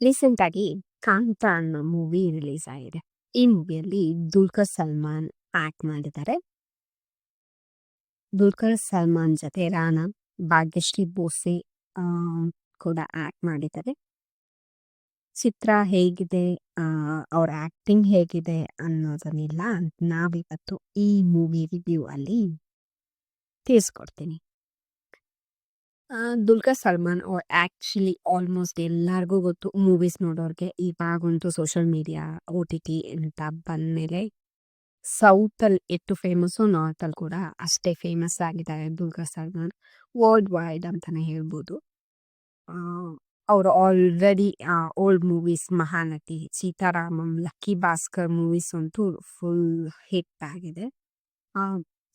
Recent ಆಗಿ ಕಾಂತಾ ಅನ್ನೋ movie release ಆಗಿದೆ ಈ ಮೂವಿಯಲ್ಲಿ ದುಲ್ಕರ್ ಸಲ್ಮಾನ್ ಆಕ್ಟ್ ಮಾಡಿದ್ದಾರೆ ದುಲ್ಕರ್ ಸಲ್ಮಾನ್ ಜೊತೆ ರಾಣಾ ಭಾಗ್ಯಶ್ರೀ ಬೋಸೆ ಕೂಡ ಆಕ್ಟ್ ಮಾಡಿದ್ದಾರೆ ಚಿತ್ರ ಹೇಗಿದೆ ಅವ್ರ ಆಕ್ಟಿಂಗ್ ಹೇಗಿದೆ ಅನ್ನೋದನ್ನೆಲ್ಲ ನಾವಿವತ್ತು ಈ ಮೂವಿ ರಿವ್ಯೂ ಅಲ್ಲಿ ತಿಳಿಸ್ಕೊಡ್ತೀನಿ ದುಲ್ಕರ್ ಸಲ್ಮಾನ್ ಅವ್ರು ಆಕ್ಚುಲಿ ಆಲ್ಮೋಸ್ಟ್ ಎಲ್ಲರಿಗೂ ಗೊತ್ತು ಮೂವೀಸ್ ನೋಡೋರ್ಗೆ ಇವಾಗಂತೂ social media O T T ಅಂತ ಬಂದ್ಮೇಲೆ ಸೌತಲ್ಲಿ ಎಷ್ಟು ಫೇಮಸ್ಸು ನಾರ್ತಲ್ಲಿ ಕೂಡ ಅಷ್ಟೇ ಫೇಮಸ್ ಆಗಿದ್ದಾರೆ ದುಲ್ಕರ್ ಸಲ್ಮಾನ್. ವರ್ಲ್ಡ್ ವೈಡ್ ಅಂತಾನೆ ಹೇಳ್ಬೋದು. ಅವರು already old movies Mahanati, Sitaramam, Lucky Bhaskar movies ಅಂತೂ ಫುಲ್ ಹಿಟ್ ಆಗಿದೆ.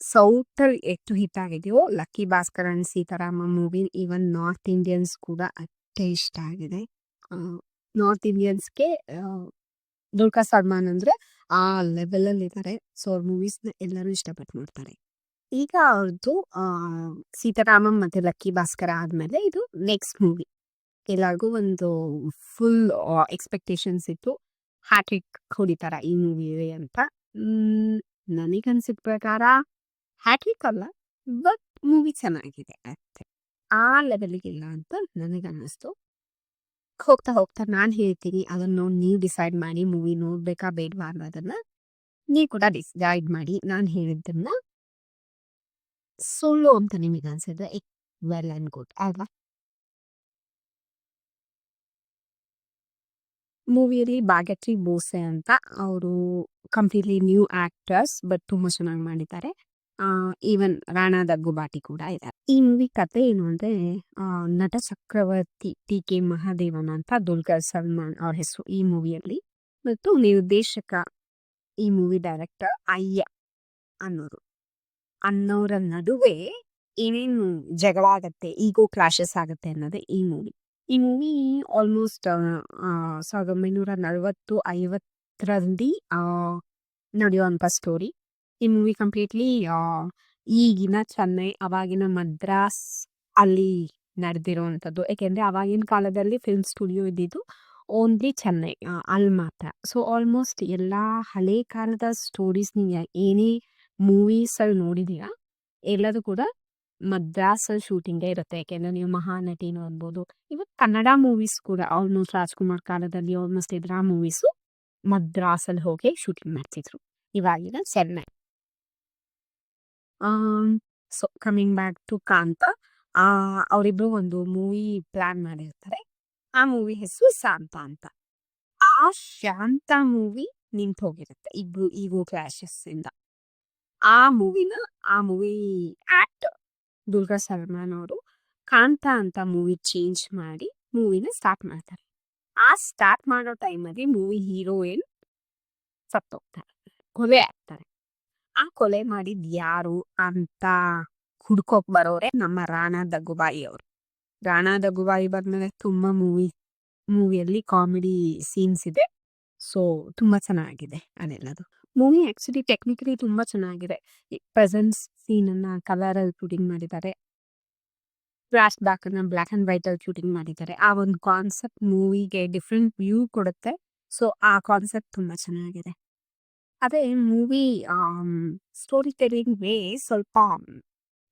ಸೌತಲ್ಲಿ ಎಷ್ಟು ಹಿಟ್ ಆಗಿದೆಯೋ lucky Bhaskar and Sitarama movie even north Indians ಕೂಡ ಅಷ್ಟೇ ಇಷ್ಟ ಆಗಿದೆ ನಾರ್ತ್ ಇಂಡಿಯನ್ಸ್ಗೆ ದುರ್ಗಾ ಸಲ್ಮಾನ್ ಅಂದ್ರೆ ಆ ಲೆವೆಲಲ್ಲಿ ಇದ್ದಾರೆ ಸೊ ಅವ್ರ ಮೂವೀಸ್ನ ಎಲ್ಲರೂ ಇಷ್ಟಪಟ್ಟು ನೋಡ್ತಾರೆ ಈಗ ಅವ್ರದ್ದು ಸೀತಾರಾಮಂ ಮತ್ತೆ ಲಕ್ಕಿ ಭಾಸ್ಕರ ಆದಮೇಲೆ ಇದು ನೆಕ್ಸ್ಟ್ ಮೂವಿ ಎಲ್ಲರಿಗೂ ಒಂದು ಫುಲ್ ಎಕ್ಸ್ಪೆಕ್ಟೇಷನ್ಸ್ ಇತ್ತು ಹ್ಯಾಟ್ರಿಕ್ ಹೊಡಿತಾರ ಈ ಮೂವಿ ಅಂತ ನನಗನ್ಸಿದ ಪ್ರಕಾರ ಹ್ಯಾಟ್ರಿಕ್ ಅಲ್ಲ ಬಟ್ ಮೂವಿ ಚೆನ್ನಾಗಿದೆ ಅಷ್ಟೇ. ಆ ಲೆವೆಲ್ಗೆ ಇಲ್ಲ ಅಂತ ನನಗನ್ನಿಸ್ತು. ಹೋಗ್ತಾ ಹೋಗ್ತಾ ನಾನು ಹೇಳ್ತೀನಿ, ಅದನ್ನು ನೀವು ಡಿಸೈಡ್ ಮಾಡಿ ಮೂವಿ ನೋಡ್ಬೇಕಾ ಬೇಡವಾ ಅನ್ನೋದನ್ನ ನೀವು ಕೂಡ ಡಿಸೈಡ್ ಮಾಡಿ ನಾನು ಹೇಳಿದ್ದನ್ನ ಸುಳ್ಳು ಅಂತ ನಿಮಗೆ ಅನ್ಸಿದ್ರೆ ವೆಲ್ ಆ್ಯಂಡ್ ಗುಡ್ ಅಲ್ವಾ? ಮೂವಿಯಲ್ಲಿ ಭಾಗ್ಯಶ್ರೀ ಬೋಸೆ ಅಂತ ಅವರು ಕಂಪ್ಲೀಟ್ಲಿ ನ್ಯೂ ಆಕ್ಟರ್ಸ್ ಬಟ್ ತುಂಬಾ ಚೆನ್ನಾಗಿ ಮಾಡಿದ್ದಾರೆ. ಈವನ್ ರಾಣಾ ದಗ್ಗುಬಾಟಿ ಕೂಡ ಇದೆ ಈ ಮೂವಿ ಕತೆ ಏನು ಅಂದ್ರೆ ನಟ ಚಕ್ರವರ್ತಿ ಟಿ ಕೆ ಮಹಾದೇವನ್ ಅಂತ ದುಲ್ಕರ್ ಸಲ್ಮಾನ್ ಅವ್ರ ಹೆಸರು ಈ ಮೂವಿಯಲ್ಲಿ ಮತ್ತು ನಿರ್ದೇಶಕ ಈ ಮೂವಿ ಡೈರೆಕ್ಟರ್ ಅಯ್ಯ ಅನ್ನೋರು. ಅನ್ನೋರ ನಡುವೆ ಏನೇನು ಜಗಳ ಆಗತ್ತೆ ಈಗೋ ಕ್ಲಾಶಸ್ ಆಗತ್ತೆ ಅನ್ನೋದೇ ಈ ಮೂವಿ ಈ ಮೂವಿ ಆಲ್ಮೋಸ್ಟ್ ಸಾವಿರದ ಒಂಬೈನೂರ ನಲವತ್ತು ಐವತ್ತರಲ್ಲಿ ನಡೆಯುವಂಥ ಸ್ಟೋರಿ ಈ ಮೂವಿ ಕಂಪ್ಲೀಟ್ಲಿ ಈಗಿನ ಚೆನ್ನೈ ಅವಾಗಿನ ಮದ್ರಾಸ್ ಅಲ್ಲಿ ನಡೆದಿರುವಂಥದ್ದು. ಯಾಕೆಂದರೆ ಅವಾಗಿನ ಕಾಲದಲ್ಲಿ ಫಿಲ್ಮ್ ಸ್ಟುಡಿಯೋ ಇದ್ದಿದ್ದು ಓನ್ಲಿ ಚೆನ್ನೈ ಅಲ್ಲಿ ಮಾತ್ರ. ಸೊ ಆಲ್ಮೋಸ್ಟ್ ಎಲ್ಲ ಹಳೆ ಕಾಲದ ಸ್ಟೋರೀಸ್ ನೀವು ಏನೇ ಮೂವೀಸಲ್ಲಿ ಎಲ್ಲದೂ ಎಲ್ಲದು ಕೂಡ ಮದ್ರಾಸಲ್ಲಿ ಶೂಟಿಂಗೇ ಇರುತ್ತೆ. ಯಾಕೆಂದರೆ ನೀವು ಮಹಾನಟಿ ನೋಡ್ಬೋದು. ಇವತ್ತು ಕನ್ನಡ ಮೂವೀಸ್ ಕೂಡ ಆಲ್ಮೋಸ್ಟ್ ರಾಜ್ಕುಮಾರ್ ಕಾಲದಲ್ಲಿ ಆಲ್ಮೋಸ್ಟ್ ಇದ್ರ ಮೂವೀಸು ಮದ್ರಾಸಲ್ಲಿ ಹೋಗಿ ಶೂಟಿಂಗ್ ಮಾಡ್ತಿದ್ರು. ಇವಾಗಿನ Chennai. So coming back to Kaantha ಅವರಿಬ್ರು ಒಂದು ಮೂವಿ ಪ್ಲಾನ್ ಮಾಡಿರ್ತಾರೆ. ಆ ಮೂವಿ ಹೆಸರು ಶಾಂತ ಅಂತ. ಆ ಶಾಂತ ಮೂವಿ ನಿಂತು ಹೋಗಿರುತ್ತೆ, ಇಬ್ರು ಈಗೋ ಕ್ಲಾಶಸ್ ಇಂದ. ಆ ಮೂವಿನ ಆ ಮೂವಿ ಆಕ್ಟರ್ ದುರ್ಗಾ ಸಲ್ಮಾನ್ ಅವರು ಕಾಂತ ಅಂತ ಮೂವಿ ಚೇಂಜ್ ಮಾಡಿ ಮೂವಿನ ಸ್ಟಾರ್ಟ್ ಮಾಡ್ತಾರೆ. ಆ ಸ್ಟಾರ್ಟ್ ಮಾಡೋ ಟೈಮಲ್ಲಿ ಮೂವಿ ಹೀರೋಯಿನ್ ಸತ್ತೋಗ್ತಾರೆ. ಕೊಲೆ. ಆ ಕೊಲೆ ಮಾಡಿದ್ ಯಾರು ಅಂತ ಹುಡ್ಕೋಕ್ ಬರೋರೆ ನಮ್ಮ ರಾಣಾ ದಗುಬಾಯಿ ಅವರು. ರಾಣಾ ದಗುಬಾಯಿ ಬಂದ್ಮೇಲೆ ತುಂಬಾ ಮೂವಿ, ಮೂವಿಯಲ್ಲಿ ಕಾಮಿಡಿ ಸೀನ್ಸ್ ಇದೆ. ಸೊ, ತುಂಬಾ ಚೆನ್ನಾಗಿದೆ ಅದೆಲ್ಲದು ಮೂವಿ ಆಕ್ಚುಲಿ ಟೆಕ್ನಿಕಲಿ ತುಂಬಾ ಚೆನ್ನಾಗಿದೆ. ಪ್ರೆಸೆನ್ಸ್ ಸೀನ್ ಅನ್ನ ಕಲರ್ ಅಲ್ಲಿ ಶೂಟಿಂಗ್ ಮಾಡಿದ್ದಾರೆ. ಫ್ಲಾಶ್ ಬ್ಯಾಕ್ ಅನ್ನ ಬ್ಲಾಕ್ ಅಂಡ್ ವೈಟ್ ಅಲ್ಲಿ ಶೂಟಿಂಗ್ ಮಾಡಿದ್ದಾರೆ. ಆ ಒಂದು ಕಾನ್ಸೆಪ್ಟ್ ಮೂವಿಗೆ ಡಿಫ್ರೆಂಟ್ ವ್ಯೂ ಕೊಡುತ್ತೆ. ಸೊ, ಆ ಕಾನ್ಸೆಪ್ಟ್ ತುಂಬಾ ಚೆನ್ನಾಗಿದೆ. ಅದೇ ಮೂವಿ ಸ್ಟೋರಿ ಟೆಲಿಂಗ್ ವೇ ಸ್ವಲ್ಪ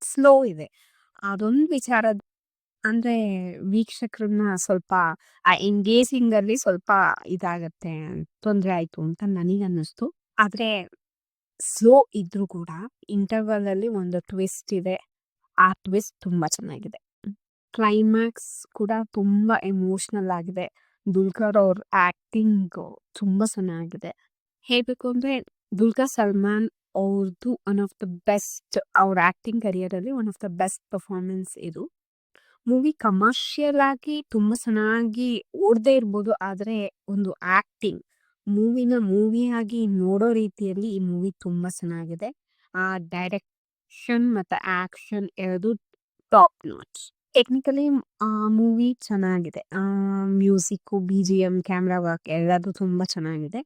ಸ್ಲೋ ಇದೆ. ಅದೊಂದು ವಿಚಾರ ಅಂದ್ರೆ ವೀಕ್ಷಕರನ್ನ ಸ್ವಲ್ಪ, ಆ ಎಂಗೇಜಿಂಗ್ ಅಲ್ಲಿ ಸ್ವಲ್ಪ ಇದಾಗತ್ತೆ, ತೊಂದರೆ ಆಯ್ತು ಅಂತ ನನಗೆ ಅನ್ನಿಸ್ತು ಆದ್ರೆ ಸ್ಲೋ ಇದ್ರೂ ಕೂಡ ಇಂಟರ್ವಲ್ ಅಲ್ಲಿ ಒಂದು ಟ್ವಿಸ್ಟ್ ಇದೆ. ಆ ಟ್ವಿಸ್ಟ್ ತುಂಬಾ ಚೆನ್ನಾಗಿದೆ. ಕ್ಲೈಮ್ಯಾಕ್ಸ್ ಕೂಡ ತುಂಬಾ ಎಮೋಷನಲ್ ಆಗಿದೆ. ದುಲ್ಕರ್ ಅವ್ರ ಆಕ್ಟಿಂಗ್ ತುಂಬಾ ಚೆನ್ನಾಗಿದೆ. ಹೇಳ್ಬೇಕು ಅಂದ್ರೆ ದುಲ್ಕಾ ಸಲ್ಮಾನ್ ಅವ್ರದ್ದು ಒನ್ ಆಫ್ ದ ಬೆಸ್ಟ್ ಅವ್ರ ಆಕ್ಟಿಂಗ್ ಕರಿಯರ್ ಅಲ್ಲಿ one of the best performance ಇದು. ಮೂವಿ ಕಮರ್ಷಿಯಲ್ ಆಗಿ ತುಂಬಾ ಚೆನ್ನಾಗಿ ಓಡದೆ ಇರ್ಬೋದು, ಆದ್ರೆ ಒಂದು ಆಕ್ಟಿಂಗ್ ಮೂವಿನ ಮೂವಿಯಾಗಿ ನೋಡೋ ರೀತಿಯಲ್ಲಿ ಈ ಮೂವಿ ತುಂಬಾ ಚೆನ್ನಾಗಿದೆ. ಆ ಡೈರೆಕ್ಷನ್ ಮತ್ತೆ ಆಕ್ಷನ್ ಎರಡು ಟಾಪ್ ನೋಟ್ಸ್ ಟೆಕ್ನಿಕಲಿ ಮೂವಿ ಚೆನ್ನಾಗಿದೆ. Music music B G M camera work ಎಲ್ಲದು ತುಂಬಾ ಚೆನ್ನಾಗಿದೆ.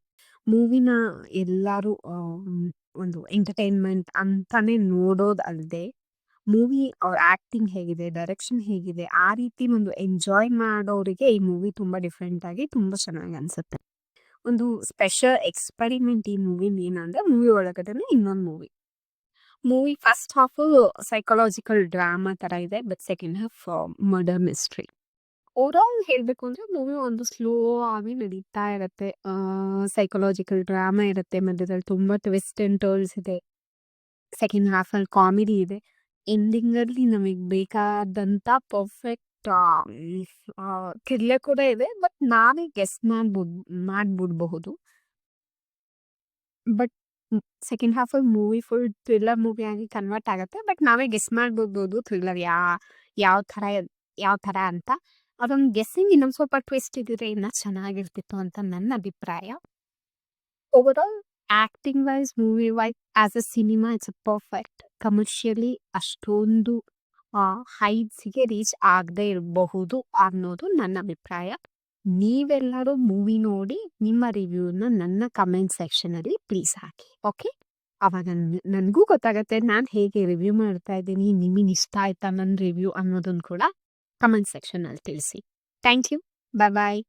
ಮೂವಿನ ಎಲ್ಲರೂ ಒಂದು ಎಂಟರ್ಟೈನ್ಮೆಂಟ್ ಅಂತಾನೆ ನೋಡೋದಲ್ಲದೆ ಮೂವಿ ಅವ್ರ ಆ್ಯಕ್ಟಿಂಗ್ ಹೇಗಿದೆ, ಡೈರೆಕ್ಷನ್ ಹೇಗಿದೆ, ಆ ರೀತಿ ಒಂದು ಎಂಜಾಯ್ ಮಾಡೋರಿಗೆ ಈ ಮೂವಿ ತುಂಬಾ ಡಿಫರೆಂಟ್ ಆಗಿ ತುಂಬಾ ಚೆನ್ನಾಗಿ ಅನಿಸುತ್ತೆ ಒಂದು ಸ್ಪೆಷಲ್ ಎಕ್ಸ್ಪೆರಿಮೆಂಟ್ ಈ ಮೂವಿ ಏನಂದ್ರೆ ಮೂವಿ ಒಳಗಡೆನೇ ಇನ್ನೊಂದು movie. Movie first half psychological drama ತರ ಇದೆ. But second half murder mystery. Overall ಹೇಳ್ಬೇಕು ಅಂದ್ರೆ ಮೂವಿ ಒಂದು ಸ್ಲೋ ಆಗಿ ನಡೀತಾ ಇರತ್ತೆ. ಸೈಕಾಲಜಿಕಲ್ ಡ್ರಾಮಾ ಇರುತ್ತೆ. ಮಧ್ಯದಲ್ಲಿ ತುಂಬಾ ಟ್ವಿಸ್ಟ್ ಅಂಡ್ ಟರ್ನ್ಸ್ ಇದೆ. ಸೆಕೆಂಡ್ ಹಾಫ್ ಅಲ್ಲಿ ಕಾಮಿಡಿ ಇದೆ. ಎಂಡಿಂಗ್ ಅಲ್ಲಿ ನಮಗೆ ಬೇಕಾದಂತ ಪರ್ಫೆಕ್ಟ್ ಕಿರ್ಲೆ ಕೂಡ ಇದೆ. ಬಟ್ ನಾವೇ ಗೆಸ್ ಮಾಡ್ಬೋದ್, ಮಾಡ್ಬಿಡ್ಬಹುದು. ಬಟ್ ಸೆಕೆಂಡ್ ಹಾಫ್ ಅಲ್ಲಿ ಮೂವಿ ಫುಲ್ ಥ್ರಿಲ್ಲರ್ ಮೂವಿ ಆಗಿ ಕನ್ವರ್ಟ್ ಆಗುತ್ತೆ ಬಟ್ ನಾವೇ ಗೆಸ್ ಮಾಡ್ಬಿಡ್ಬೋದು ಥ್ರಿಲ್ಲರ್ ಯಾ ಯಾವ ತರ ಯಾವ ತರ ಅಂತ. ಅದೊಂದು ಗೆಸ್ಸಿಂಗ್ ಇನ್ನೊಂದು ಸ್ವಲ್ಪ ಟ್ವಿಸ್ಟ್ ಇದ್ದಿದ್ರೆ ಇನ್ನ ಚೆನ್ನಾಗಿರ್ತಿತ್ತು ಅಂತ ನನ್ನ ಅಭಿಪ್ರಾಯ. Overall acting wise, movie wise as a cinema it's a perfect. Commercially ಅಷ್ಟೊಂದು ಹೈಟ್ಸ್‌ಗೆ ರೀಚ್ ಆಗದೆ ಇರಬಹುದು ಅನ್ನೋದು ನನ್ನ ಅಭಿಪ್ರಾಯ. ನೀವೆಲ್ಲರೂ ಮೂವಿ ನೋಡಿ ನಿಮ್ಮ ರಿವ್ಯೂನ ನನ್ನ ಕಮೆಂಟ್ ಸೆಕ್ಷನ್ ಅಲ್ಲಿ ಪ್ಲೀಸ್ ಹಾಕಿ. ಓಕೆ? ಅವಾಗ ನನ್ಗೂ ಗೊತ್ತಾಗತ್ತೆ ನಾನ್ ಹೇಗೆ ರಿವ್ಯೂ ಮಾಡ್ತಾ ಇದ್ದೀನಿ, ನಿಮಗೆ ಇಷ್ಟ ಆಯ್ತಾ ನನ್ನ ರಿವ್ಯೂ ಅನ್ನೋದನ್ನು ಕೂಡ ಕಮೆಂಟ್ ಸೆಕ್ಷನ್ ಅಲ್ಲಿ ತಿಳಿಸಿ. Thank you. Bye bye.